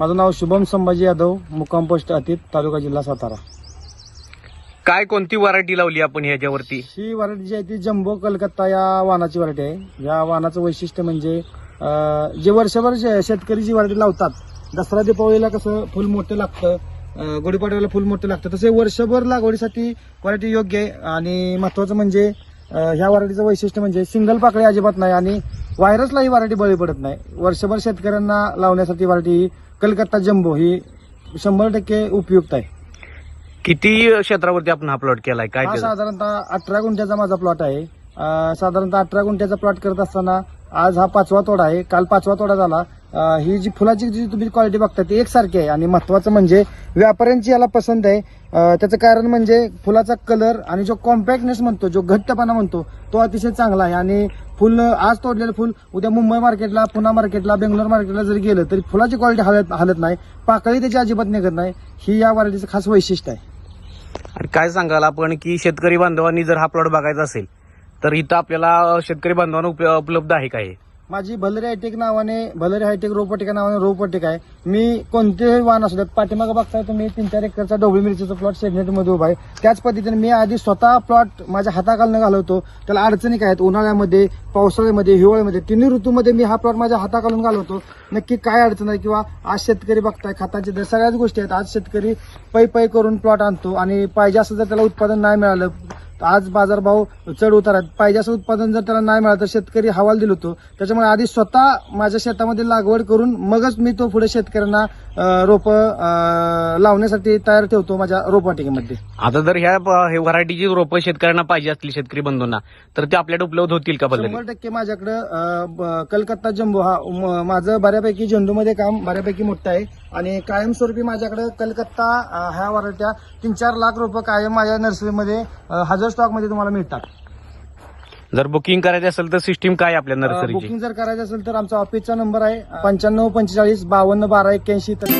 माझं नाव शुभम संभाजी यादव मुक्काम पोस्ट अतीत तालुका जिल्हा सातारा. काय कोणती व्हरायटी लावली आपण ह्याच्यावरती? ही व्हरायटी जी आहे ती जम्बो कलकत्ता या वाहनाची व्हरायटी आहे. या वाहनाचं वैशिष्ट्य म्हणजे अं, जे वर्षभर शे- शेतकरी जी व्हरायटी लावतात दसरा दीपावलीला कसं फुल मोठं लागतं अं, गुढीपाडव्याला फुल मोठं लागतं तसे वर्षभर लागवडीसाठी व्हरायटी योग्य आहे. आणि महत्वाचं म्हणजे अं, ह्या व्हरायटीचं वैशिष्ट्य म्हणजे सिंगल पाकळी अजिबात नाही आणि व्हायरसला ही व्हरायटी बळी पडत नाही. वर्षभर शेतकऱ्यांना लावण्यासाठी व्हरायटी कलकत्ता जम्बो ही शंभर टक्के उपयुक्त आहे. किती क्षेत्रावरती आपण हा प्लॉट केलाय? काय हा साधारणतः अठरा गुंठ्याचा माझा प्लॉट आहे. अं, साधारणतः अठरा गुंठ्याचा प्लॉट करत असताना आज हा पाचवा तोडा आहे. काल पाचवा तोडा झाला. ही जी फुलाची जी तुम्ही क्वालिटी बघता ती एकसारखी आहे. आणि महत्वाचं म्हणजे व्यापाऱ्यांची याला पसंत आहे. त्याचं कारण म्हणजे फुलाचा कलर आणि जो कॉम्पॅक्टनेस म्हणतो जो घट्टपणा म्हणतो तो अतिशय चांगला आहे. आणि फुल आज तोडलेलं फुल उद्या मुंबई मार्केटला पुणे मार्केटला बेंगलोर मार्केटला जरी गेलं तरी फुलाची क्वालिटी हलत हलत नाही. पाकळी त्याची अजिबात निघत नाही. ही या व्हरायटीचं खास वैशिष्ट्य आहे. आणि काय सांगाल आपण की शेतकरी बांधवांनी जर हा प्लॉट बघायचा असेल तर इथं आपल्याला शेतकरी बांधवांना उपलब्ध आहे काय माझी भलरी हायटेक नावाने भलरी हायटेक रोपटिका नावाने रोपटिका आहे. मी कोणतेही वाहन असू द्यात पाठीमागे बघताय तुम्ही तीन चार एकरचा डोबळी मिरचीचा प्लॉट सेगनेटमध्ये उभा आहे. त्याच पद्धतीने मी आधी स्वतः प्लॉट माझ्या हाताखालनं घालवतो. त्याला अडचणी काय आहेत? उन्हाळ्यामध्ये पावसाळ्यामध्ये हिवाळ्यामध्ये तिन्ही ऋतूमध्ये मी हा प्लॉट माझ्या हाताखालून घालवतो. नक्की काय अडचण आहे किंवा आज शेतकरी बघताय खताचे दर सगळ्याच गोष्टी आहेत. आज शेतकरी पै पै करून प्लॉट आणतो आणि पाहिजे असं जर त्याला उत्पादन नाही मिळालं आज बाजारभाव चढ उतार आहेत. पाहिजे असं उत्पादन जर त्याला नाही मिळालं तर शेतकरी हवाल दिल होतो. त्याच्यामुळे आधी स्वतः माझ्या शेतामध्ये लागवड करून मगच मी तो पुढे शेतकऱ्यांना रोप लावण्यासाठी तयार ठेवतो माझ्या रोपवाटिकेमध्ये. आता जर ह्या व्हरायटीची रोपं शेतकऱ्यांना पाहिजे असतील शेतकरी बंधूंना तर ते आपल्याकडे उपलब्ध होतील का शंभर टक्के माझ्याकडं कलकत्ता जम्बो हा माझं बऱ्यापैकी झेंडूमध्ये काम बऱ्यापैकी मोठं आहे. आणि कायमस्वरूपी माझ्याकडे कलकत्ता ह्या वराठ्या तीन चार लाख रुपये कायम माझ्या नर्सरीमध्ये हजर स्टॉकमध्ये तुम्हाला मिळतात. जर बुकिंग करायचं असेल तर सिस्टीम काय आपल्या नर्सरीची? बुकिंग जर करायचं असेल तर आमचा ऑफिसचा नंबर आहे पंच्याण्णव पंचेचाळीस बावन्न बारा एक्क्याऐंशी. तर